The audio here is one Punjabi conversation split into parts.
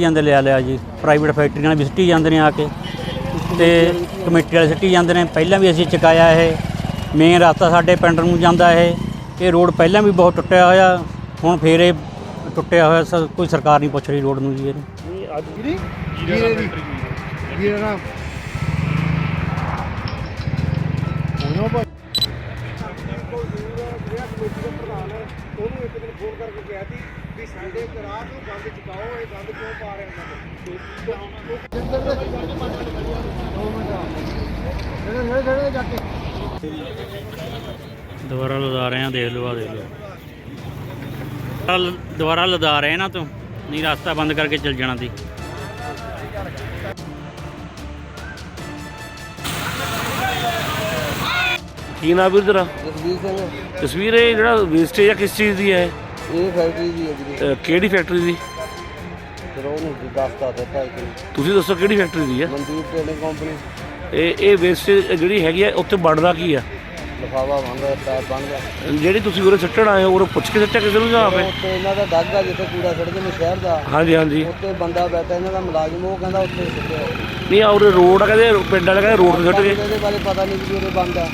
ਜਾਂਦੇ ਲਿਆ ਲਿਆ ਜੀ ਪ੍ਰਾਈਵੇਟ ਫੈਕਟਰੀਆਂ ਨਾਲ ਵੀ ਸਿੱਟੀ ਜਾਂਦੇ ਨੇ ਆ ਕੇ। ਤੇ ਕਮੇਟੀ ਵਾਲੇ ਸਿੱਟੀ ਜਾਂਦੇ ਨੇ। ਪਹਿਲਾਂ ਵੀ ਅਸੀਂ ਚੁਕਾਇਆ ਇਹ। ਮੇਨ ਰਸਤਾ ਸਾਡੇ ਪਿੰਡ ਨੂੰ ਜਾਂਦਾ ਇਹ। ਇਹ ਰੋਡ ਪਹਿਲਾਂ ਵੀ ਬਹੁਤ ਟੁੱਟਿਆ ਹੋਇਆ। ਹੁਣ ਫੇਰ ਇਹ ਟੁੱਟਿਆ ਹੋਇਆ। ਸ- ਕੋਈ ਸਰਕਾਰ ਨਹੀਂ ਪੁੱਛ ਰਹੀ ਰੋਡ ਨੂੰ ਜੀ ਇਹ ਅੱਜ ਜੀ ਜੀਰੇ ਦੀ ਜੀਰੇ ਨਾਲ ਵੀ ਸਾਡੇ ਰਾਤ ਨੂੰ ਗੰਦ ਚੁਕਾਓ ਇਹ ਗੰਦ ਕਿਉਂ ਪਾ ਰਹੇ ਉਹਨਾਂ ਦੇ ਜਾ ਕੇ। ਦੁਬਾਰਾ ਲਦਾ ਰਹੇ ਆ ਦੇਖ ਲਓ ਆ ਦੇਖ ਲਓ। ਕੱਲ ਦੁਬਾਰਾ ਲਦਾ ਰਹੇ ਨਾ ਤੂੰ ਨਹੀਂ ਰਸਤਾ ਬੰਦ ਕਰਕੇ ਚੱਲ ਜਾਣਾ ਸੀ। ਕੀ ਨਾਮ ਵੀਰ ਤੇਰਾ? ਤਸਵੀਰ ਇਹ ਜਿਹੜਾ ਵੇਸਟੇਜ ਆ ਕਿਸ ਚੀਜ਼ ਦੀ ਹੈ ਇਹ ਫੈਕਟਰੀ ਦੀ ਹੈ ਜੀ ਅਹ ਕਿਹੜੀ ਫੈਕਟਰੀ ਦੀ? ਫਿਰ ਉਹਨੂੰ ਦੱਸਤਾ ਦਿੱਤਾ ਇੱਕ ਤੁਸੀਂ ਦੱਸੋ ਕਿਹੜੀ ਫੈਕਟਰੀ ਦੀ ਹੈ? Mandeep trading company. ਇਹ ਇਹ ਵੇਸਟੇਜ ਜਿਹੜੀ ਹੈਗੀ ਆ ਉੱਥੇ ਬਣਦਾ ਕੀ ਆ? ਲਫਾਵਾ ਬੰਦਾ ਟਾਇਰ ਬਣ ਗਿਆ ਜਿਹੜੀ ਤੁਸੀਂ ਉਰੇ ਸੁੱਟਣ ਆਏ ਹੋ ਉਰੇ ਪੁੱਛ ਕੇ ਸੁੱਟਿਆ ਕਿਸੇ ਨੂੰ ਜਾਂ ਆਪੇ? ਉੱਤੇ ਇਹਨਾਂ ਦਾ ਦਾਗਾ ਜਿੱਥੇ ਕੂੜਾ ਸੜਦੇ ਨੇ ਸ਼ਹਿਰ ਦਾ। ਹਾਂਜੀ ਹਾਂਜੀ। ਉੱਤੇ ਬੰਦਾ ਬੈਠਾ ਇਹਨਾਂ ਦਾ ਮੁਲਾਜ਼ਮ ਉਹ ਕਹਿੰਦਾ ਉੱਥੇ ਸੁੱਟਿਆ। ਨਹੀਂ ਆ ਉਰੇ ਰੋਡ ਆ ਕਹਿੰਦੇ ਪਿੰਡ ਵਾਲੇ ਕਹਿੰਦੇ ਰੋਡ ਤੇ ਸੁੱਟ ਗਏ। ਇਹਦੇ ਬਾਰੇ ਪਤਾ ਨਹੀਂ ਕਿ ਉਹਦੇ ਬੰਦਾ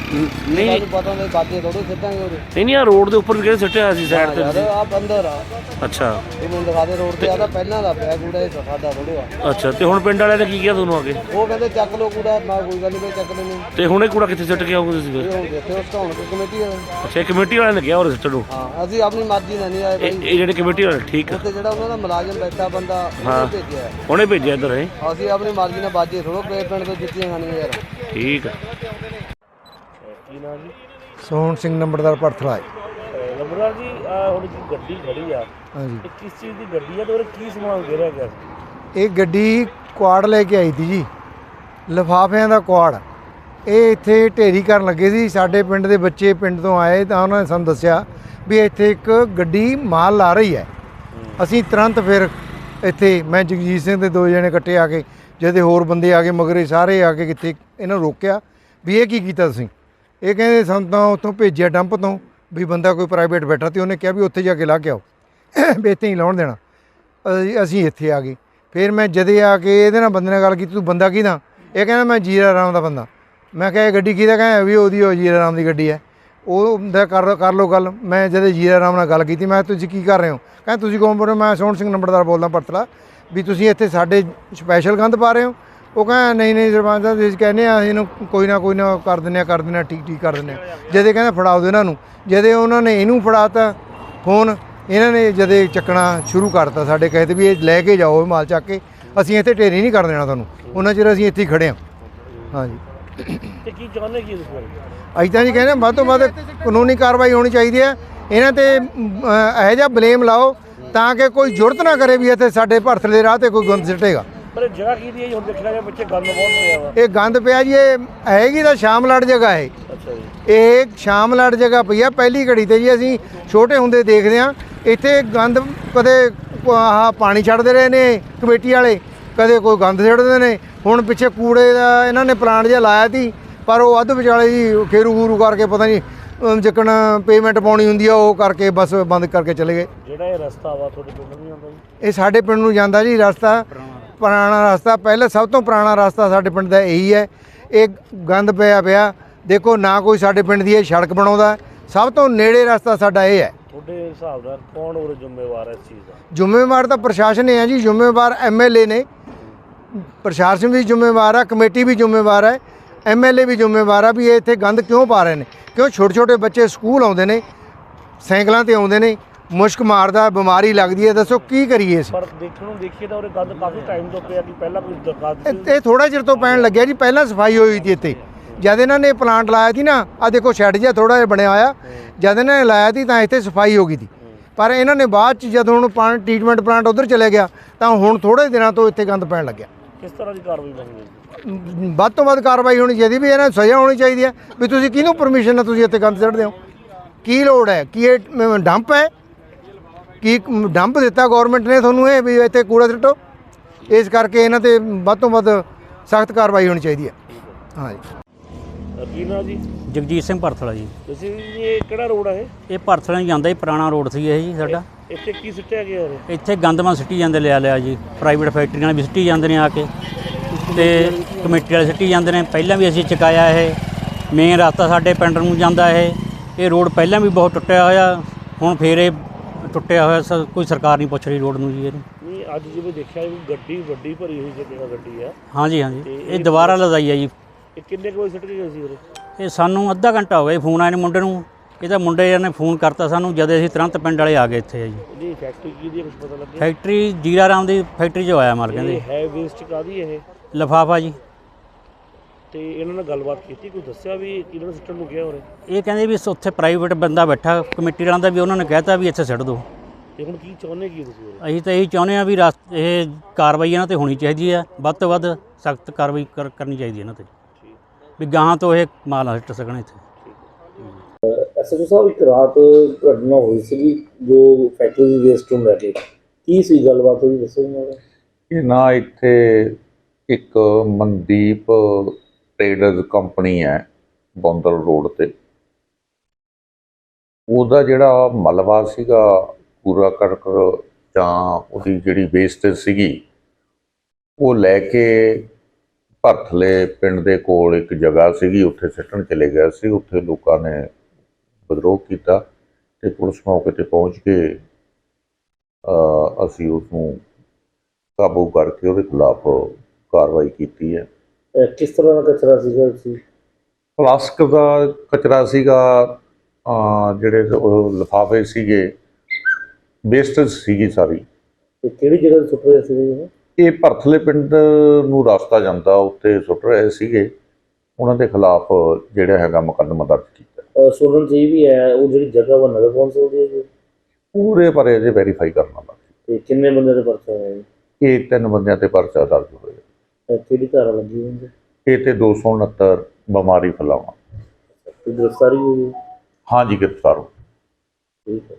ਨਹੀਂ। ਪਤਾ ਨਹੀਂ ਬਾਕੀ ਥੋੜੇ ਸਿੱਟਾਂਗੇ ਉਹਦੇ ਨਹੀਂ ਨਹੀਂ ਆ ਰੋਡ ਦੇ ਉੱਪਰ ਵੀ ਕਹਿੰਦੇ ਸੁੱਟਿਆ ਸੀ ਸਾਈਡ ਯਾਰ ਤੇ ਆ ਬੰਦਰ ਆ। ਅੱਛਾ। ਇਹ ਮੈਨੂੰ ਦਿਖਾ ਦੇ ਰੋਡ ਤੇ ਆਦਾ ਪਹਿਲਾਂ ਦਾ ਪਿਆ ਕੂੜਾ ਇਹ ਸਾਡਾ ਥੋੜੇ ਆ। ਅੱਛਾ ਤੇ ਹੁਣ ਪਿੰਡ ਵਾਲਿਆਂ ਨੇ ਕੀ ਕਿਹਾ ਤੁਹਾਨੂੰ ਕੇ? ਉਹ ਕਹਿੰਦੇ ਚੱਕ ਲੋ ਕੂੜਾ ਮੈਂ ਕੋਈ ਗੱਲ ਨਹੀਂ ਚੱਕ ਲੈਣੇ ਤੇ ਹੁਣ ਇਹ ਕੂੜਾ ਕਿੱਥੇ ਸੁੱਟ ਕੇ ਆਉਂਗੇ ਤੁਸੀਂ ਫਿਰ? ਕੋਈ ਕਮੇਟੀ ਵਾਲੇ ਅੱਛਾ ਇਹ ਕਮੇਟੀ ਵਾਲਿਆਂ ਨੇ ਕਿਹਾ ਸੁੱਟਣ ਨੂੰ ਹਾਂ ਅਸੀਂ ਆਪਣੀ ਮਰਜ਼ੀ ਨਾਲ ਨਹੀਂ ਆਏ ਇਹ ਭਾਈ ਇਹ ਜਿਹੜੇ ਕਮੇਟੀ ਵਾਲੇ ਠੀਕ ਆ। ਜਿਹੜਾ ਉਹਨਾਂ ਦਾ ਮੁਲਾਜ਼ਮ ਬੈਠਾ ਬੰਦਾ ਹਾਂ। ਉਹਨੇ ਭੇਜਿਆ। ਹੈ। ਉਹਨੇ ਭੇਜਿਆ ਇੱਧਰ ਹੈ? ਅਸੀਂ ਆਪਣੀ ਮਰਜ਼ੀ ਨਾਲ ਬਾਜੇ ਥੋੜੋ ਪੇ ਪਿੰਡ ਤੋਂ ਜਿੱਤੀਆਂ ਖਾਣੀਆਂ ਯਾਰ। ਠੀਕ ਆ। ਕੀ ਨਾਮ ਜੀ? ਸੋਹਣ ਸਿੰਘ ਨੰਬਰਦਾਰ ਪਰਥਲਾਏ ਲੰਬਰਦਾਰ ਜੀ ਆ ਹੁਣ ਜੀ ਗੱਡੀ ਖੜੀ ਆ। ਹਾਂਜੀ। ਇਹ ਕਿਸ ਚੀਜ਼ ਦੀ ਗੱਡੀ ਆ ਤੇ ਉਹਦੇ ਕੀ ਸਮਾਨ ਗਿਰਿਆ ਗਿਆ ਸੀ ਇਹ ਗੱਡੀ ਕੁਆੜ ਲੈ ਕੇ ਆਈ ਤੀ ਜੀ। ਲਫਾਫਿਆਂ ਦਾ ਕੁਆੜ। ਇਹ ਇੱਥੇ ਢੇਰੀ ਕਰਨ ਲੱਗੇ ਸੀ। ਸਾਡੇ ਪਿੰਡ ਦੇ ਬੱਚੇ ਪਿੰਡ ਤੋਂ ਆਏ ਤਾਂ ਉਹਨਾਂ ਨੇ ਸਾਨੂੰ ਦੱਸਿਆ ਵੀ ਇੱਥੇ ਇੱਕ ਗੱਡੀ ਮਾਲ ਲਾ ਰਹੀ ਹੈ। ਅਸੀਂ ਤੁਰੰਤ ਫਿਰ ਇੱਥੇ ਮੈਂ ਜਗਜੀਤ ਸਿੰਘ ਦੇ ਦੋ ਜਣੇ ਇਕੱਠੇ ਆ ਕੇ ਜਿਹਦੇ ਹੋਰ ਬੰਦੇ ਆ ਗਏ ਮਗਰੇ ਸਾਰੇ ਆ ਕੇ ਕਿੱਥੇ ਇਹਨਾਂ ਨੂੰ ਰੋਕਿਆ ਵੀ ਇਹ ਕੀ ਕੀਤਾ ਤੁਸੀਂ? ਇਹ ਕਹਿੰਦੇ ਸਾਨੂੰ ਤਾਂ ਉੱਥੋਂ ਭੇਜਿਆ ਡੰਪ ਤੋਂ ਵੀ ਬੰਦਾ ਕੋਈ ਪ੍ਰਾਈਵੇਟ ਬੈਠਾ ਤੇ ਉਹਨੇ ਕਿਹਾ ਵੀ ਉੱਥੇ ਜਾ ਕੇ ਲਾ ਕੇ ਆਓ। ਇੱਥੇ ਹੀ ਲਾਉਣ ਦੇਣਾ। ਅਸੀਂ ਅਸੀਂ ਇੱਥੇ ਆ ਗਏ। ਫਿਰ ਮੈਂ ਜਦੇ ਆ ਕੇ ਇਹਦੇ ਨਾਲ ਬੰਦੇ ਨਾਲ ਗੱਲ ਕੀਤੀ ਤੂੰ ਬੰਦਾ ਕਿਹਦਾ? ਇਹ ਕਹਿੰਦਾ ਮੈਂ ਜੀਰਾ ਰਾਮ ਦਾ ਬੰਦਾ। ਮੈਂ ਕਿਹਾ ਇਹ ਗੱਡੀ ਕਿਹਦਾ ਕਹਿੰਦਾ ਵੀ ਉਹਦੀ ਉਹ ਜੀਰਾ ਰਾਮ ਦੀ ਗੱਡੀ ਹੈ। ਉਹ ਦਾ ਕਰ ਕਰ ਲਓ ਗੱਲ। ਮੈਂ ਜਦੇ ਜੀਰਾ ਰਾਮ ਨਾਲ ਗੱਲ ਕੀਤੀ, ਮੈਂ ਕਿਹਾ ਤੁਸੀਂ ਕੀ ਕਰ ਰਹੇ ਹੋ? ਕਹਿੰਦੇ ਤੁਸੀਂ ਕੌਣ ਬੋਲ ਰਹੇ ਹੋ? ਮੈਂ ਸੋਹਣ ਸਿੰਘ ਨੰਬਰਦਾਰ ਬੋਲਦਾ ਪਰਤਲਾ। ਵੀ ਤੁਸੀਂ ਇੱਥੇ ਸਾਡੇ ਸਪੈਸ਼ਲ ਗੰਦ ਪਾ ਰਹੇ ਹੋ? ਉਹ ਕਹਿੰਦਾ, ਨਹੀਂ ਨਹੀਂ ਸਰਪੰਚ ਸਾਹਿਬ ਤੁਸੀਂ ਕਹਿੰਦੇ ਆ ਇਹਨੂੰ ਕੋਈ ਨਾ ਕੋਈ ਨਾ ਕਰ ਦਿੰਦੇ ਆ ਕਰ ਦਿੰਦੇ ਆ ਠੀਕ ਠੀਕ ਕਰ ਦਿੰਦੇ ਆ ਜਦੇ ਕਹਿੰਦਾ ਫੜਾਓ ਦਿਓ ਇਹਨਾਂ ਨੂੰ। ਜਦੇ ਉਹਨਾਂ ਨੇ ਇਹਨੂੰ ਫੜਾਤਾ ਫੋਨ ਇਹਨਾਂ ਨੇ ਜਦੇ ਚੱਕਣਾ ਸ਼ੁਰੂ ਕਰਤਾ ਸਾਡੇ ਕਹੇ ਤੇ ਵੀ ਇਹ ਲੈ ਕੇ ਜਾਓ ਮਾਲ ਚੱਕ ਕੇ। ਅਸੀਂ ਇੱਥੇ ਢੇਰੀ ਨਹੀਂ ਕਰ ਦੇਣਾ ਤੁਹਾਨੂੰ। ਉਹਨਾਂ ਚਿਰ ਅਸੀਂ ਇੱਥੇ ਹੀ ਖੜੇ ਹਾਂ। ਹਾਂਜੀ। ਤੇ ਕੀ ਚਾਹੁੰਦੇ ਕੀ ਤੁਸੀਂ? ਅਸੀਂ ਤਾਂ ਜੀ ਕਹਿੰਦੇ ਹਾਂ ਵੱਧ ਤੋਂ ਵੱਧ ਕਾਨੂੰਨੀ ਕਾਰਵਾਈ ਹੋਣੀ ਚਾਹੀਦੀ ਹੈ। ਇਹਨਾਂ ਤੇ ਅਹ, ਇਹੋ ਜਿਹਾ ਬਲੇਮ ਲਾਓ ਤਾਂ ਕਿ ਕੋਈ ਜੁਰਤ ਨਾ ਕਰੇ ਵੀ ਇੱਥੇ ਸਾਡੇ ਭਰਥ ਦੇ ਰਾਹ ਤੇ ਕੋਈ ਗੰਦ ਸਿੱਟੇਗਾ। ਪਰ ਇਹ ਜਗ੍ਹਾ ਕੀ ਦੀ ਹੈ ਜੀ? ਹੁਣ ਦੇਖਿਆ ਜਾ ਬੱਚੇ ਗੰਦ ਬਹੁਤ ਹੋਇਆ ਵਾ। ਇਹ ਗੰਦ ਪਿਆ ਜੀ ਇਹ ਹੈਗੀ ਤਾਂ ਸ਼ਾਮਲਾਟ ਜਗ੍ਹਾ ਹੈ ਅੱਛਾ ਜੀ। ਇਹ ਸ਼ਾਮਲਾਟ ਜਗ੍ਹਾ ਪਈ ਆ ਪਹਿਲੀ ਘੜੀ ਤੇ ਜੀ ਅਸੀਂ ਛੋਟੇ ਹੁੰਦੇ ਦੇਖਦੇ ਆ ਇੱਥੇ ਗੰਦ ਕਦੇ ਆਹ ਪਾਣੀ ਛੱਡਦੇ ਰਹੇ ਨੇ ਕਮੇਟੀ ਵਾਲੇ ਕਦੇ ਕੋਈ ਗੰਦ ਛੱਡਦੇ ਨੇ। ਹੁਣ ਪਿੱਛੇ ਕੂੜੇ ਦਾ ਇਹਨਾਂ ਨੇ ਪਲਾਂਟ ਜਿਹਾ ਲਾਇਆ ਸੀ ਪਰ ਉਹ ਅੱਧ ਵਿਚਾਲੇ ਜੀ ਖੇਰੂ ਖੂਰੂ ਕਰਕੇ ਪਤਾ ਨਹੀਂ ਜਿੱਕਣ ਪੇਮੈਂਟ ਪਾਉਣੀ ਹੁੰਦੀ ਆ ਉਹ ਕਰਕੇ ਬਸ ਬੰਦ ਕਰਕੇ ਚਲੇ ਗਏ। ਜਿਹੜਾ ਇਹ ਰਸਤਾ ਵਾ ਤੁਹਾਡੇ ਪਿੰਡ ਨੂੰ ਨਹੀਂ ਆਉਂਦਾ ਜੀ? ਇਹ ਸਾਡੇ ਪਿੰਡ ਨੂੰ ਜਾਂਦਾ ਜੀ ਰਸਤਾ। ਪੁਰਾਣਾ ਰਸਤਾ ਪਹਿਲਾਂ ਸਭ ਤੋਂ ਪੁਰਾਣਾ ਰਸਤਾ ਸਾਡੇ ਪਿੰਡ ਦਾ ਇਹੀ ਹੈ। ਇਹ ਗੰਦ ਪਿਆ ਪਿਆ ਦੇਖੋ ਨਾ ਕੋਈ ਸਾਡੇ ਪਿੰਡ ਦੀ ਇਹ ਸੜਕ ਬਣਾਉਂਦਾ ਸਭ ਤੋਂ ਨੇੜੇ ਰਸਤਾ ਸਾਡਾ ਇਹ ਹੈ। ਤੁਹਾਡੇ ਹਿਸਾਬ ਨਾਲ ਕੌਣ ਉਹ ਜ਼ਿੰਮੇਵਾਰ ਹੈ ਇਸ ਚੀਜ਼ ਦਾ? ਜ਼ਿੰਮੇਵਾਰ ਤਾਂ ਪ੍ਰਸ਼ਾਸਨ ਹੀ ਹੈ ਜੀ ਜ਼ਿੰਮੇਵਾਰ ਐਮਐਲਏ ਨੇ। ਪ੍ਰਸ਼ਾਸਨ ਵੀ ਜ਼ਿੰਮੇਵਾਰ ਹੈ ਕਮੇਟੀ ਵੀ ਜ਼ਿੰਮੇਵਾਰ ਹੈ ਐਮਐਲਏ ਵੀ ਜ਼ਿੰਮੇਵਾਰ ਆ ਵੀ ਇਹ ਇੱਥੇ ਗੰਦ ਕਿਉਂ ਪਾ ਰਹੇ ਨੇ? ਕਿਉਂ ਛੋਟੇ ਛੋਟੇ ਬੱਚੇ ਸਕੂਲ ਆਉਂਦੇ ਨੇ ਸਾਈਕਲਾਂ ਤੇ ਆਉਂਦੇ ਨੇ ਮੁਸ਼ਕ ਮਾਰਦਾ ਬਿਮਾਰੀ ਲੱਗਦੀ ਹੈ ਦੱਸੋ ਕੀ ਕਰੀਏ ਅਸੀਂ? ਪਰ ਦੇਖਣ ਨੂੰ ਦੇਖੀਏ ਤਾਂ ਉਹਦੇ ਗੰਦ ਕਾਫੀ ਟਾਈਮ ਤੋਂ ਪਿਆ ਕਿ ਪਹਿਲਾਂ ਕੋਈ ਦਰਖਾਸਤ ਇਹ- ਇਹ ਥੋੜਾ ਚਿਰ ਤੋਂ ਪੈਣ ਲੱਗਿਆ ਜੀ ਪਹਿਲਾਂ ਸਫ਼ਾਈ ਹੋਈ ਸੀ ਇੱਥੇ। ਜਦ ਇਹਨਾਂ ਨੇ ਪਲਾਂਟ ਲਾਇਆ ਸੀ ਨਾ ਆ ਦੇਖੋ ਸ਼ੈੱਡ ਜਿਹਾ ਥੋੜਾ ਜਿਹਾ ਬਣਿਆ ਹੋਇਆ ਜਦ ਇਹਨਾਂ ਨੇ ਲਾਇਆ ਸੀ ਤਾਂ ਇੱਥੇ ਸਫ਼ਾਈ ਹੋ ਗਈ ਸੀ। ਪਰ ਇਹਨਾਂ ਨੇ ਬਾਅਦ ਚ ਜਦੋਂ ਹੁਣ ਪਾਣੀ ਟ੍ਰੀਟਮੈਂਟ ਪਲਾਂਟ ਉਧਰ ਚਲੇ ਗਿਆ ਤਾਂ ਹੁਣ ਥੋੜੇ ਦਿਨਾਂ ਤੋਂ ਇੱਥੇ ਗੰਦ ਪੈਣ ਲੱਗਿਆ। ਕਿਸ ਤਰ੍ਹਾਂ ਦੀ ਕਾਰਵਾਈ ਬਣਨੀ ਵੱਧ ਤੋਂ ਵੱਧ ਕਾਰਵਾਈ ਹੋਣੀ ਚਾਹੀਦੀ ਵੀ ਇਹਨਾਂ ਨੂੰ ਸਜ਼ਾ ਹੋਣੀ ਚਾਹੀਦੀ ਹੈ ਵੀ ਤੁਸੀਂ ਕਿਹਨੂੰ ਪਰਮਿਸ਼ਨ ਹੈ ਤੁਸੀਂ ਇੱਥੇ ਗੰਦ ਸੁੱਟਦੇ ਹੋ? ਕੀ ਲੋੜ ਹੈ? ਕੀ ਇਹ ਡੰਪ ਹੈ? ਕੀ ਡੰਪ ਦਿੱਤਾ ਗਵਰਨਮੈਂਟ ਨੇ ਤੁਹਾਨੂੰ ਇਹ ਵੀ ਇੱਥੇ ਕੂੜਾ ਸੁੱਟੋ? ਇਸ ਕਰਕੇ ਇਹਨਾਂ ਤੇ ਵੱਧ ਤੋਂ ਵੱਧ ਸਖਤ ਕਾਰਵਾਈ ਹੋਣੀ ਚਾਹੀਦੀ ਹੈ। ਹਾਂਜੀ ਕੀ ਨਾਂ ਜੀ? ਜਗਜੀਤ ਸਿੰਘ ਭਰਥਲਾ ਜੀ। ਤੁਸੀਂ ਜੀ ਇਹ ਕਿਹੜਾ ਰੋਡ ਹੈ ਇਹ? ਭਰਥਲਾ ਨੂੰ ਜਾਂਦਾ ਜੀ ਪੁਰਾਣਾ ਰੋਡ ਸੀ ਇਹ ਜੀ ਸਾਡਾ। ਇਹ ਇੱਥੇ ਕੀ ਸੁੱਟਿਆ ਗਿਆ ਹੈ ਇੱਥੇ ਗੰਦਮਾ ਸਿੱਟੀ ਜਾਂਦੇ ਲਿਆ ਲਿਆ ਜੀ ਪ੍ਰਾਈਵੇਟ ਫੈਕਟਰੀਆਂ ਵਾਲੇ ਵੀ ਸਿੱਟੀ ਜਾਂਦੇ ਨੇ ਆ ਕੇ। ਤੇ ਕਮੇਟੀ ਵਾਲੇ ਸਿੱਟੀ ਜਾਂਦੇ ਨੇ ਪਹਿਲਾਂ ਵੀ ਅਸੀਂ ਚੁਕਾਇਆ ਇਹ। ਮੇਨ ਰਸਤਾ ਸਾਡੇ ਪਿੰਡ ਨੂੰ ਜਾਂਦਾ ਇਹ। ਇਹ ਰੋਡ ਪਹਿਲਾਂ ਵੀ ਬਹੁਤ ਟੁੱਟਿਆ ਹੋਇਆ ਹੁਣ ਫੇਰ ਇਹ ਟੁੱਟਿਆ ਹੋਇਆ ਸ- ਕੋਈ ਸਰਕਾਰ ਨਹੀਂ ਪੁੱਛ ਰਹੀ ਰੋਡ ਨੂੰ ਜੀ ਇਹਨੂੰ। ਨਹੀਂ ਅੱਜ ਜਿਵੇਂ ਦੇਖਿਆ ਵੀ ਗੱਡੀ ਵੱਡੀ ਭਰੀ ਹੋਈ ਜਗ੍ਹਾ ਗੱਡੀ ਆ। ਹਾਂਜੀ ਹਾਂਜੀ। ਇਹ ਦੁਬਾਰਾ ਲਦਾਈ ਆ ਜੀ। ਇਹ ਕਿੰਨੇ ਕੁ ਵਜੇ ਸੁੱਟ ਕੇ ਗਏ ਸੀ ਉਰੇ? ਇਹ ਸਾਨੂੰ ਅੱਧਾ ਘੰਟਾ ਹੋ ਗਿਆ ਜੀ ਫੋਨ ਆਏ ਨੇ ਮੁੰਡੇ ਨੂੰ। ਇਹਦਾ ਮੁੰਡੇ ਨੇ ਫੋਨ ਕਰਤਾ ਸਾਨੂੰ ਜਦ ਅਸੀਂ ਤੁਰੰਤ ਪਿੰਡ ਵਾਲੇ ਆ ਗਏ ਇੱਥੇ ਜੀ। ਇਹਦੀ ਫੈਕਟਰੀ ਕੀ ਦੀ ਕੁਝ ਪਤਾ ਲੱਗਿਆ? ਫੈਕਟਰੀ ਜੀਰਾ ਰਾਮ ਦੀ ਫੈਕਟਰੀ 'ਚ ਆਇਆ ਮਾਲ ਕਹਿੰਦੇ। ਇਹ ਹੈ ਵੇਸਟ ਕਾਦੀ ਇਹ? ਲਫਾਫਾ ਜੀ। ਤੇ ਇਹਨਾਂ ਨਾਲ ਗੱਲਬਾਤ ਕੀਤੀ ਕੋਈ ਦੱਸਿਆ ਵੀ ਕਿਹਨਾਂ ਸਿਸਟਮ ਨੂੰ ਗਿਆ ਉਰੇ? ਇਹ ਕਹਿੰਦੇ ਵੀ ਉੱਥੇ ਪ੍ਰਾਈਵੇਟ ਬੰਦਾ ਬੈਠਾ ਕਮੇਟੀ ਵਾਲਿਆਂ ਦਾ ਵੀ ਉਹਨਾਂ ਨੇ ਕਹਿਤਾ ਵੀ ਇੱਥੇ ਸਿੱਟ ਦਿਓ। ਤੇ ਹੁਣ ਕੀ ਚਾਹੁੰਦੇ ਕੀ ਤੁਸੀਂ ਉਰੇ? ਅਸੀਂ ਤਾਂ ਇਹੀ ਚਾਹੁੰਦੇ ਆ ਵੀ ਰਸ ਇਹ ਕਾਰਵਾਈ ਇਹਨਾਂ ਤੇ ਹੋਣੀ ਚਾਹੀਦੀ ਹੈ ਵੱਧ ਤੋਂ ਵੱਧ ਸਖਤ ਕਾਰਵਾਈ ਕਰ- ਕਰਨੀ ਚਾਹੀਦੀ ਇਹਨਾਂ ਤੇ। ਵੀ ਗਾਹਾਂ ਤੋਂ ਇਹ ਮਾਲ ਸਿੱਟ ਸਕਣ ਇੱਥੇ। ਐਸਐਚਓ ਸਾਹਿਬ ਇੱਕ ਰਾਤ ਘਟਨਾ ਹੋਈ ਸੀ ਜੋ ਫੈਕਟਰੀ ਦੀ ਵੇਸਟ ਨੂੰ ਲੈ ਕੇ। ਸੀ ਗੱਲਬਾਤ ਹੋਈ ਦੱਸੋ ਮੈਨੂੰ ਇਹ ਨਾ ਇੱਥੇ ਇੱਕ ਮਨਦੀਪ ਟ੍ਰੇਡਰਸ ਕੰਪਨੀ ਹੈ ਬੌਂਦਲ ਰੋਡ ਤੇ। ਉਹਦਾ ਜਿਹੜਾ ਮਲਬਾ ਸੀਗਾ ਪੂਰਾ ਕਰਕ ਜਾਂ ਉਹਦੀ ਜਿਹੜੀ ਵੇਸਟੇਜ ਸੀਗੀ ਉਹ ਲੈ ਕੇ ਭਰਥਲੇ ਪਿੰਡ ਦੇ ਕੋਲ ਇੱਕ ਜਗ੍ਹਾ ਸੀਗੀ ਉੱਥੇ ਸਿੱਟਣ ਚਲੇ ਗਿਆ ਸੀ। ਉੱਥੇ ਲੋਕਾਂ ਨੇ ਵਿਦਰੋਹ ਕੀਤਾ ਤੇ ਪੁਲਿਸ ਮੌਕੇ ਤੇ ਪਹੁੰਚ ਕੇ ਅਸੀਂ ਉਸ ਨੂੰ ਕਾਬੂ ਕਰਕੇ ਉਹਦੇ ਖਿਲਾਫ ਕਾਰਵਾਈ ਕੀਤੀ ਹੈ। ਕਿਸ ਤਰ੍ਹਾਂ ਦਾ ਕਚਰਾ ਸੀਗਾ ਸੀ? ਪਲਾਸਟਿਕ ਦਾ ਕਚਰਾ ਸੀਗਾ ਜਿਹੜੇ ਉਹ ਲਿਫਾਫੇ ਸੀਗੇ ਵੇਸਟੇਜ ਸੀਗੀ ਸਾਰੀ। ਤੇ ਕਿਹੜੀ ਜਗ੍ਹਾ ਤੇ ਸੁੱਟ ਰਹੇ ਸੀ ਇਹ ਇਹ ਭਰਥਲੇ ਪਿੰਡ ਨੂੰ ਰਸਤਾ ਜਾਂਦਾ ਉੱਥੇ ਸੁੱਟ ਰਹੇ ਸੀਗੇ। ਉਹਨਾਂ ਦੇ ਖਿਲਾਫ ਜਿਹੜਾ ਹੈਗਾ ਮੁਕੱਦਮਾ ਦਰਜ ਕੀਤਾ। ਸੁਣਨ ਇਹ ਵੀ ਹੈ ਉਹ ਜਿਹੜੀ ਜਗ੍ਹਾ ਵਾ ਨਗਰ ਕੌਂਸਲ ਦੀ ਹੈ ਜੀ? ਪੂਰੇ ਬਾਰੇ ਅਜੇ ਵੈਰੀਫਾਈ ਕਰਨਾ ਬਾਕੀ। ਤੇ ਕਿੰਨੇ ਬੰਦੇ ਦੇ ਪਰਚਾ ਹੋਇਆ ਜੀ? ਇਹ ਤਿੰਨ ਬੰਦਿਆਂ ਤੇ ਪਰਚਾ ਦਰਜ ਹੋਇਆ। ਇਹ ਕਿਹੜੀ ਧਾਰਾ ਲੱਗੀ ਹੁੰਦੀ ਇਹ ਤੇ 269 ਬਿਮਾਰੀ ਫੈਲਾਉਣਾ ਤੇ ਗ੍ਰਿਫਤਾਰੀ ਹੋਈ ਹੈ? ਹਾਂਜੀ ਗ੍ਰਿਫਤਾਰ ਹੋ ਠੀਕ ਹੈ।